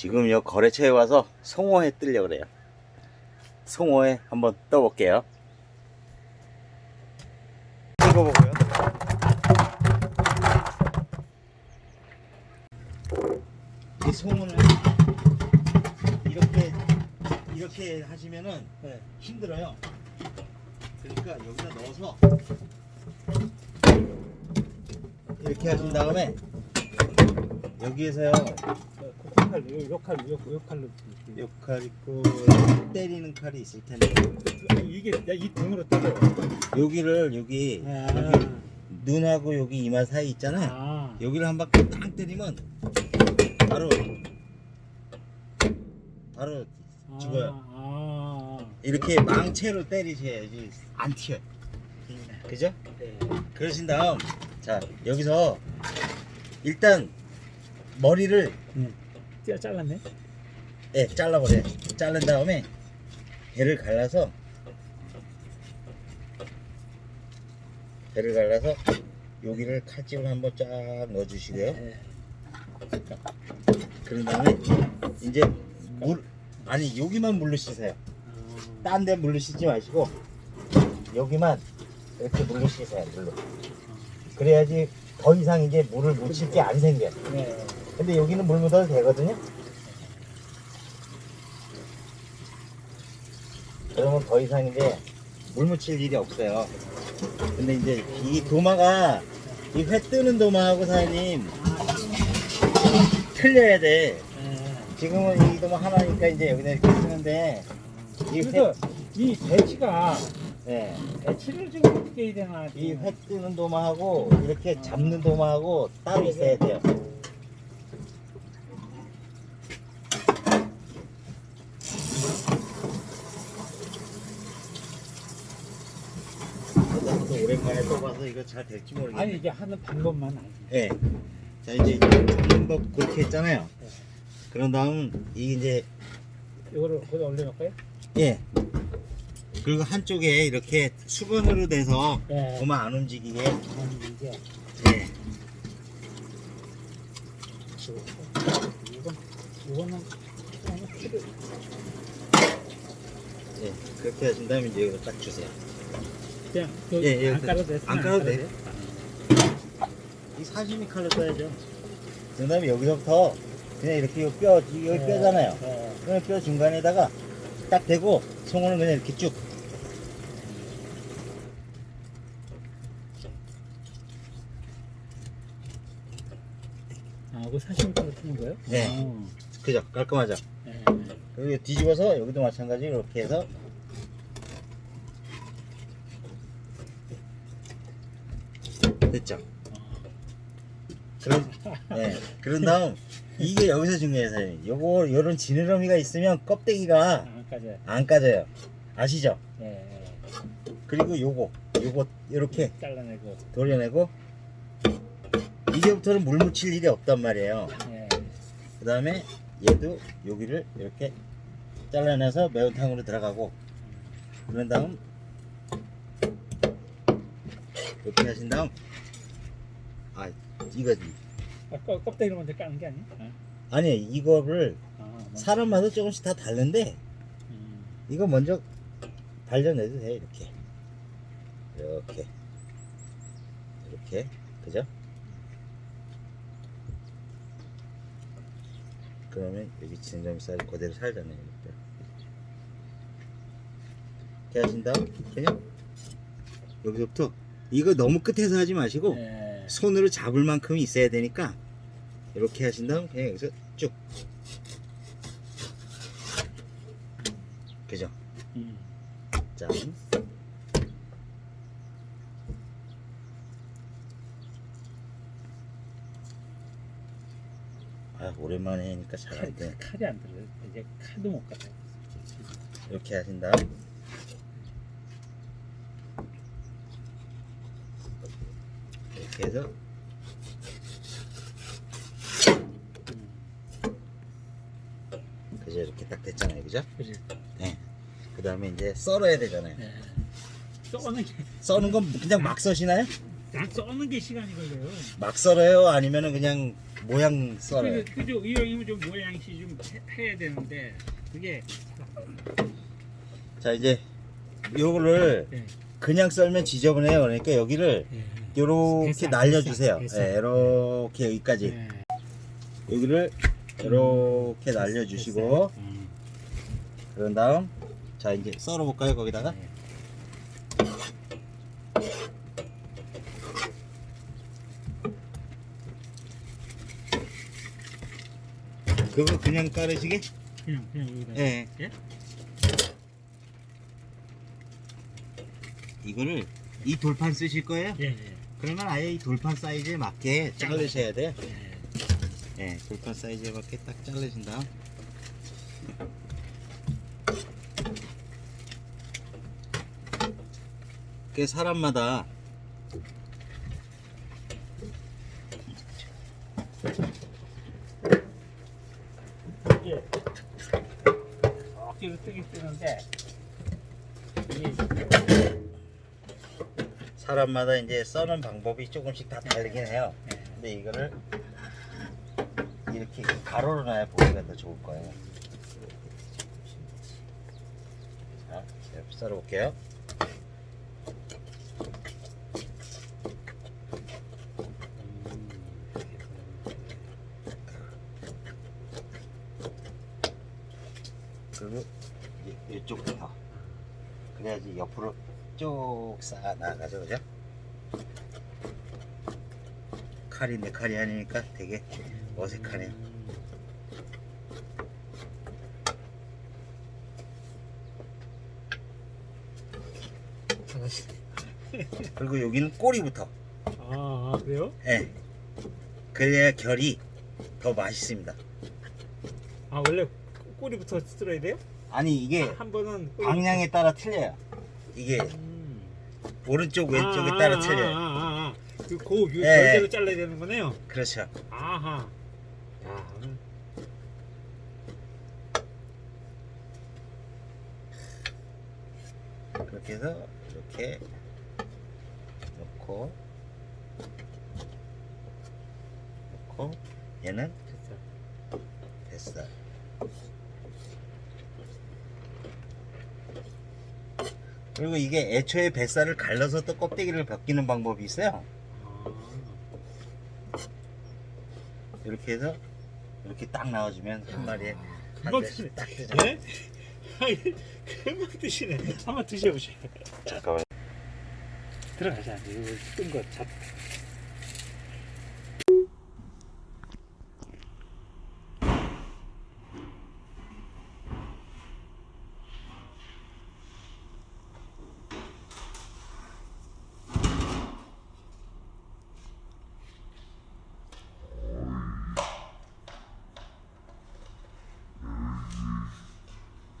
지금 요 거래처에 와서 송어회 뜨려 그래요. 송어회 한번 떠볼게요. 찍어보고요. 이 송어는 이렇게 이렇게 하시면은 네. 힘들어요. 그러니까 여기다 넣어서 이렇게 하신 다음에 여기에서요 칼, 요, 요 칼, 요, 요 칼로. 요칼 있고 때리는 칼이 있을 텐데 이게 야, 이 등으로 때려. 여기를 여기 아, 여기 눈하고 여기 이마 사이 있잖아요. 아, 여기를 한 바퀴 딱 때리면 바로 바로 죽어요. 아, 아, 이렇게 망체로 때리셔야지 안 튀어 요. 그죠? 네. 그러신 다음 자 여기서 일단 머리를 띄어 잘랐네. 예 잘라버려요. 자른 다음에 배를 갈라서 배를 갈라서 여기를 칼집을 한번 쫙 넣어주시고요. 네. 그런 다음에 이제 물 아니 여기만 물로 씻어요. 아, 딴데 물로 씻지 마시고 여기만 이렇게 물로 씻어요 물로. 그래야지 더 이상 이제 물을 묻힐 게 안 생겨요. 네. 근데 여기는 물 묻어도 되거든요. 그러면 더 이상 이제 물 묻힐 일이 없어요. 근데 이제 이 도마가 이 회 뜨는 도마하고 사장님 틀려야 돼. 네. 지금은 이 도마 하나니까 이제 여기다 이렇게 쓰는데 이 회, 그래서 이 배치가 네. 배치를 지금 어떻게 해야 되나? 이 회 뜨는 도마하고 이렇게 잡는 도마하고 따로 있어야 돼요. 오랜만에 떠봐서 이거 잘 될지 모르겠네. 아니 이게 하는 방법만 알지. 예. 자 이제 법 그렇게 했잖아요. 그런 다음 이 이제 이거를 거기다 올려놓을까요? 예. 그리고 한쪽에 이렇게 수건으로 돼서 네. 도마 안 움직이게 아니 이게 예. 이건 이거는 그냥 필요. 예. 그렇게 하신 다음에 이제 이거 딱 주세요. 그냥 그 예, 예, 안 그- 깔아도 돼. 안 깔아도 돼요. 이 사시미 칼로 써야죠. 그 다음에 여기서부터 그냥 이렇게 요 뼈, 여기 네. 뼈잖아요. 네. 그냥 뼈 중간에다가 딱 대고 송어는 그냥 이렇게 쭉. 아, 그 사시미 칼로 쓰는 거예요? 네. 어. 그죠? 깔끔하죠? 네. 그리고 뒤집어서 여기도 마찬가지로 이렇게 해서 됐죠? 그런, 네. 그런 다음 이게 여기서 중요해요 요거 요런 지느러미가 있으면 껍데기가 안 까져요. 안 까져요 아시죠? 네. 그리고 요거 요거 이렇게 잘라내고. 돌려내고 이제부터는 물 묻힐 일이 없단 말이에요 네. 그 다음에 얘도 여기를 이렇게 잘라내서 매운탕으로 들어가고 그런 다음 이렇게 하신 다음 아 이거지 아, 껍- 껍데기를 먼저 까는 게 아니야? 아, 아니 이거를 아, 뭐. 사람마다 조금씩 다 다른데 음. 이거 먼저 발려내도 돼 이렇게 이렇게 이렇게 그죠? 그러면 여기 진정살이 그대로 살잖아요 이렇게 이렇게 하신 다음 그냥 여기서부터 이거 너무 끝에서 하지 마시고 네. 손으로 잡을 만큼 있어야 되니까 이렇게 하신 다음 그냥 여기서 쭉 그죠? 음. 짠. 아 오랜만에 하니까 잘 칼, 안 돼. 칼이 안 들어요. 이제 칼도 못 갖다. 이렇게 하신 다음 이렇게 해서 그죠 이렇게 딱 됐잖아요, 그죠? 그지? 그 다음에 이제 썰어야 되잖아요. 네. 써는 게, 써는 건 그냥 막 써시나요? 약 써는 게 시간이 걸려요. 막 썰어요? 아니면은 그냥 모양 썰어요. 그, 그죠 이 형님은 좀 모양이 좀 해, 해야 되는데 그게 자 이제 요거를 네. 그냥 썰면 지저분해요. 그러니까 여기를 예. 요렇게 됐어, 날려주세요. 예, 이렇게 여기까지 네. 여기를 이렇게 날려주시고 음. 그런 다음 자 이제 썰어 볼까요 거기다가 네. 그거 그냥 깔으시게? 그냥 그냥 여기다 예. 예? 이거를 이 돌판 쓰실 거예요? 예, 예. 그러면 아예 이 돌판 사이즈에 맞게 자르셔야. 예. 예, 돌판 사이즈에 맞게 딱 자르신 다음 그 사람마다 이게 억지로 뜨긴 뜨는데 사람마다 이제 써는 방법이 조금씩 다 다르긴 해요. 예. 근데 이거를 이렇게 가로로 놔야 보기가 더 좋을 거예요. 자, 썰어볼게요. 그리고 이쪽부터 그래야지 옆으로 쭉싹 나가죠, 그죠? 내 칼이 아니니까 되게 어색하네요. 그리고 여기는 꼬리부터. 아, 아 그래요? 예. 그래야 결이 더 맛있습니다. 아 원래 꼬리부터 쓸어야 돼요? 아니 이게 한 번은 꼬리... 방향에 따라 틀려요. 이게 음. 오른쪽 왼쪽에 아, 따라 아, 틀려요. 아, 아, 아. 그 고, 요, 예. 절대로 잘라야 되는 거네요. 그렇죠. 아하. 야, 오늘 그렇게 해서 이렇게 놓고 놓고 얘는 됐어. 됐어. 그리고 이게 애초에 뱃살을 갈라서 또 껍데기를 벗기는 방법이 있어요. 아, 이렇게 해서 이렇게 딱 나와주면 한 마리에 한 금방 대씩 드시네. 딱 뜨죠. 예? 아이, 금방 드시네. 한번 드셔보세요. 잠깐만. 들어가자. 이거 뜬거 잡.